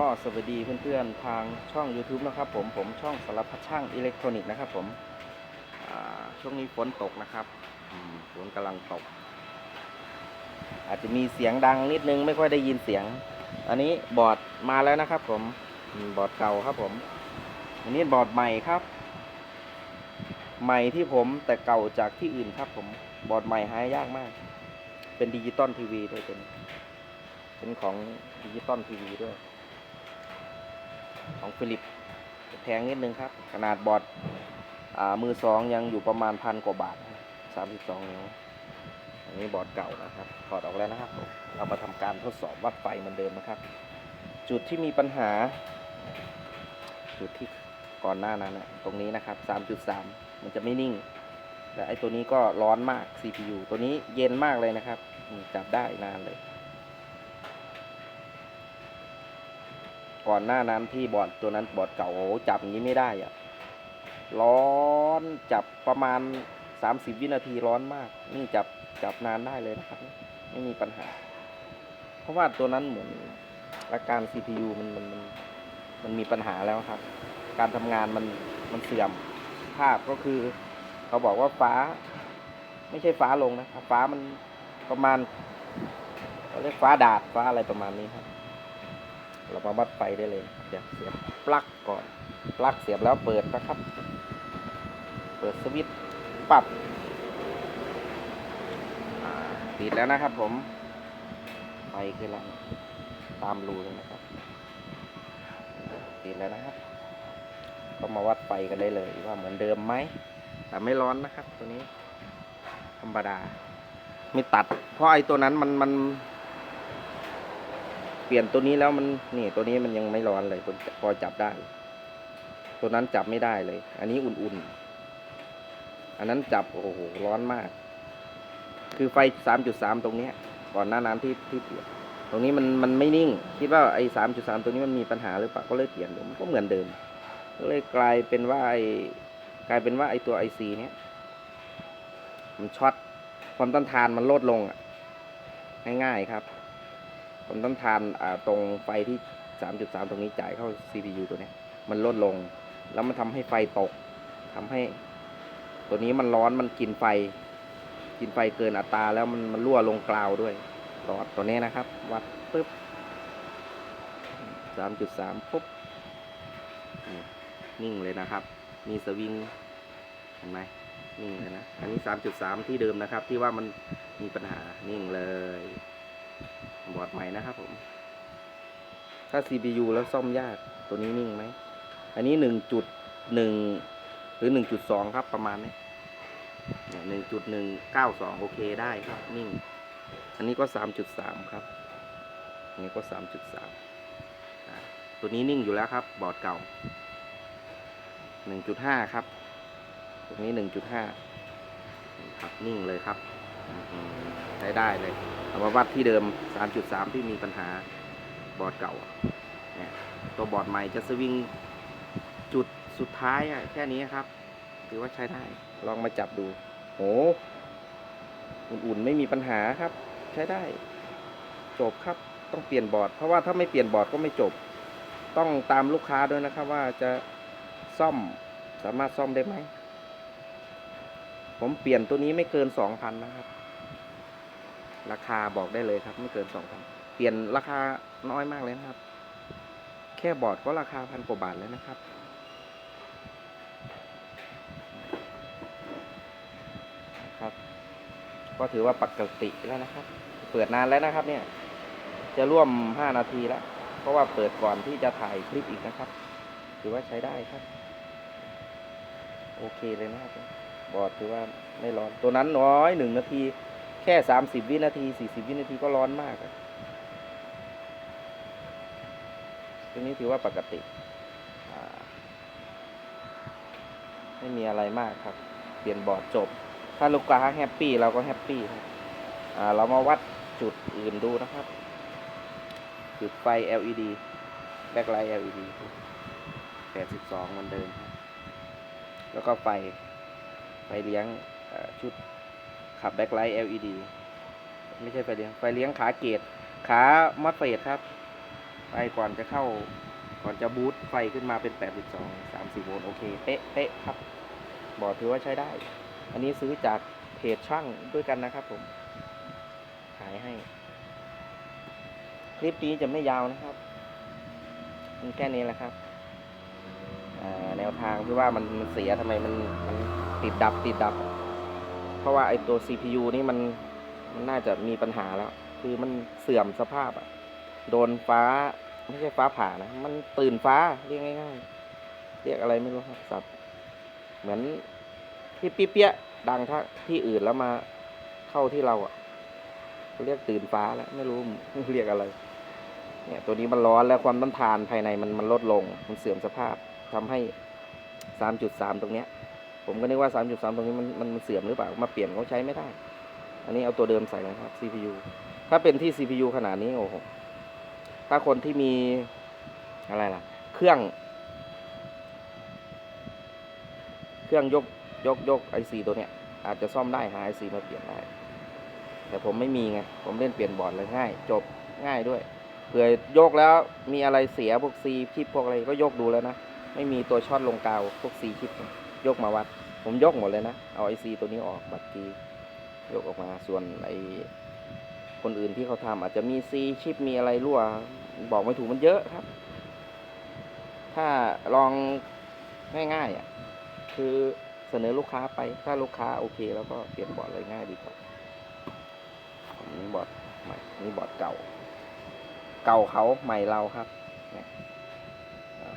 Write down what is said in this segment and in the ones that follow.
ก็สวัสดีเพื่อนๆทางช่อง YouTube นะครับผมผมช่องสารพัดช่างอิเล็กทรอนิกส์นะครับผมช่วงนี้ฝนตกนะครับฝนกำลังตก อาจจะมีเสียงดังนิดนึงไม่ค่อยได้ยินเสียง อันนี้บอร์ดมาแล้วนะครับ ผมบอร์ดเก่าครับผม อันนี้บอร์ดใหม่ครับ ใหม่ที่ผมแต่เก่าจากที่อื่นครับ ผมบอร์ดใหม่หายากมาก เป็นดิจิตอลทีวีด้วยเป็นเป็นของดิจิตอลทีวีด้วย ของฟิลิปแพงนิดนึงครับ ขนาดบอร์ดอมือสองยังอยู่ประมาณพันกว่าบาทสามสิบสองนิ้ว อันนี้บอร์ดเก่านะครับ ถอดออกแล้วนะครับ เรามาทำการทดสอบวัดไฟเหมือนเดิมนะครับ จุดที่มีปัญหา จุดที่ก่อนหน้านั้นนะตรงนี้นะครับสามจุดสามมันจะไม่นิ่งและไอ้ตัวนี้ก็ร้อนมาก CPU ตัวนี้เย็นมากเลยนะครับ จับได้นานเลย ก่อนหน้านั้นที่บอร์ดตัวนั้นบอร์ดเก่าโอ้จับอย่างนี้ไม่ได้อะร้อนจับประมาณ 30 วินาทีร้อนมาก นี่จับจับนานได้เลยนะครับ ไม่มีปัญหา เพราะว่าตัวนั้นเหมือนอาการ CPU มันมันมันมันมีปัญหาแล้วครับ การทำงานมันมันเสื่อมภาพก็คือ เขาบอกว่าฟ้า ไม่ใช่ฟ้าลงนะฟ้ามันประมาณเขาเรียกฟ้าดาดฟ้าอะไรประมาณนี้ครับ เรามาวัดไฟได้เลยเดี๋ยวเสียบปลั๊กก่อนปลั๊กเสียบแล้วเปิดนะครับ เปิดสวิตช์ปับติดแล้วนะครับผมไฟขึ้นแล้วตามรูเลยนะครับ ติดแล้วนะครับ ก็มาวัดไฟกันได้เลยว่าเหมือนเดิมไหมแต่ไม่ร้อนนะครับ ตัวนี้ ธรรมดา ไม่ตัด เพราะไอ้ตัวนั้นมันมัน เปลี่ยนตัวนี้แล้วมันนี่ตัวนี้มันยังไม่ร้อนเลยพอจับได้ ตัวนั้นจับไม่ได้เลย อันนี้อุ่นๆ อันนั้นจับโอ้โหร้อนมาก คือไฟสามจุดสามตรงเนี้ยก่อนหน้านั้นที่ที่เปลี่ยนตรงนี้มันมันไม่นิ่ง คิดว่าไอ้สามจุดสามตัวนี้มันมีปัญหาหรือเปล่าก็เลยเปลี่ยนดูมันก็เหมือนเดิม ก็เลยกลายเป็นว่าไอ้กลายเป็นว่าไอ้ตัวไอซีเนี้ยมันช็อตความต้านทานมันลดลงอะง่ายๆครับ ความต้านทานตรงไฟที่ 3.3 ตรงนี้จ่ายเข้า CPU ตัวนี้มันลดลง แล้วมันทำให้ไฟตกทำให้ตัวนี้มันร้อนมันกินไฟ กินไฟเกินอัตราแล้วมันมันรั่วลงกราวด้วยหลอดตัวนี้นะครับ วัดปึ๊บ 3.3 ปุ๊บ นิ่งเลยนะครับ มีสวิงเห็นไหมนิ่งเลยนะ อันนี้ 3.3 ที่เดิมนะครับ ที่ว่ามันมีปัญหานิ่งเลย บอร์ดใหม่นะครับผม ถ้า CPU แล้วซ่อมยากตัวนี้นิ่งไหม อันนี้หนึ่งจุดหนึ่งหรือหนึ่งจุดสองครับประมาณนี้หนึ่งจุดหนึ่งเก้าสองโอเคได้ครับนิ่ง อันนี้ก็สามจุดสามครับ อันนี้ก็สามจุดสามตัวนี้นิ่งอยู่แล้วครับ บอร์ดเก่าหนึ่งจุดห้าครับตรงนี้หนึ่งจุดห้าครับนิ่งเลยครับ ใช้ได้เลยเอามาวัดที่เดิม 3.3 ที่มีปัญหาบอร์ดเก่าเนี่ยตัวบอร์ดใหม่จะสวิงจุดสุดท้ายแค่นี้ครับ ถือว่าใช้ได้ ลองมาจับดูโหอุ่นๆ ไม่มีปัญหาครับ ใช้ได้ จบครับต้องเปลี่ยนบอร์ด เพราะว่าถ้าไม่เปลี่ยนบอร์ดก็ไม่จบ ต้องตามลูกค้าด้วยนะครับว่าจะซ่อมสามารถซ่อมได้ไหม ผมเปลี่ยนตัวนี้ไม่เกิน2,000นะครับ ราคาบอกได้เลยครับไม่เกินสองพันเปลี่ยนราคาน้อยมากเลยนะครับ แค่บอร์ดก็ราคาพันกว่าบาทแล้วนะครับ ครับ ก็ถือว่าปกติแล้วนะครับ เปิดนานแล้วนะครับ เนี่ย จะร่วมห้านาทีแล้ว เพราะว่าเปิดก่อนที่จะถ่ายคลิปอีกนะครับ ถือว่าใช้ได้ครับ โอเคเลยนะครับ บอร์ดถือว่าไม่ร้อนตัวนั้นน้อยหนึ่งนาที แค่สามสิบวินาทีสี่สิบวินาทีก็ร้อนมากตัวนี้ถือว่าปกติไม่มีอะไรมากครับ เปลี่ยนบอร์ดจบ ถ้าลูกค้าแฮปปี้เราก็แฮปปี้ครับเรามาวัดจุดอื่นดูนะครับ จุดไฟ LED แบ็คไลท์ LED 82เหมือนเดิม แล้วก็ไฟ ไฟเลี้ยงชุดขับแบ็คไลท์ LED ไม่ใช่ไฟเลี้ยง ไฟเลี้ยงขาเกตขามอดเฟดครับ ไฟก่อนจะเข้า ก่อนจะบูตไฟขึ้นมาเป็น 82 30โวลต์โอเค เป๊ะเป๊ะครับ บอร์ดถือว่าใช้ได้ อันนี้ซื้อจากเพจช่างด้วยกันนะครับผม ขายให้ คลิปนี้จะไม่ยาวนะครับแค่นี้แหละครับแนวทางที่ว่ามันมันเสียทำไมมันมัน ติดดับติดดับ เพราะว่าไอตัว CPU นี่มันมันน่าจะมีปัญหาแล้ว คือมันเสื่อมสภาพอะโดนฟ้าไม่ใช่ฟ้าผ่านะ มันตื่นฟ้าเรียกง่ายๆ เรียกอะไรไม่รู้ครับสับเหมือนที่เปี้ยๆดังถ้าที่อื่นแล้วมาเข้าที่เราอะเรียกตื่นฟ้าแล้วไม่รู้เรียกอะไร เนี่ย ตัวนี้มันร้อนแล้วความต้านทานภายในมันมันลดลง มันเสื่อมสภาพทำให้สามจุดสามตรงเนี้ย ผมก็นึกว่า 3.3 ตรงนี้มันมันมันเสื่อมหรือเปล่า มาเปลี่ยนเขาใช้ไม่ได้ อันนี้เอาตัวเดิมใส่นะครับ CPU ถ้าเป็นที่ CPU ขนาดนี้โอ้โห ถ้าคนที่มีอะไรล่ะ เครื่อง เครื่องยกยกยกไอซีตัวเนี้ย อาจจะซ่อมได้หาไอซีมาเปลี่ยนได้ แต่ผมไม่มีไง ผมเล่นเปลี่ยนบอร์ดเลยง่าย จบง่ายด้วย เผื่อยกแล้วมีอะไรเสียพวกซีชิปพวกอะไรก็ยกดูแล้วนะ ไม่มีตัวช็อตลงกาวพวกซีชิป ยกมาวัด ผมยกหมดเลยนะ เอาไอซีตัวนี้ออกบัตรจียกออกมาส่วนไอคนอื่นที่เขาทำอาจจะมีซีชิปมีอะไรรั่ว บอกไม่ถูกมันเยอะครับ ถ้าลองง่ายๆอะคือเสนอลูกค้าไปถ้าลูกค้าโอเค แล้วก็เปลี่ยนบอร์ดเลยง่ายดีกว่าอันนี้บอร์ดใหม่นี่บอร์ดเก่า เก่าเขาใหม่เราครับเนี่ยอ่า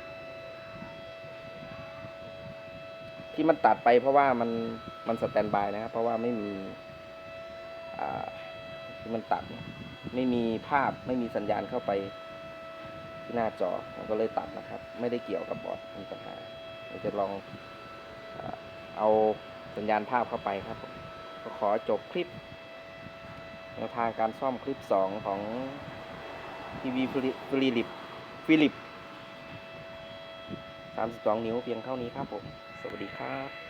ที่มันตัดไปเพราะว่ามันมันสแตนบายนะครับ เพราะว่าไม่มีที่มันตัดเนี่ยไม่มีภาพไม่มีสัญญาณเข้าไปที่หน้าจอผมก็เลยตัดนะครับ ไม่ได้เกี่ยวกับบอร์ดมีปัญหาเราจะลองเอาสัญญาณภาพเข้าไปครับก็ขอจบคลิปแนวทางการซ่อมคลิป 2 ของทีวีฟิลิปฟิลิป32 นิ้วเพียงเท่านี้ครับผม สวัสดีครับ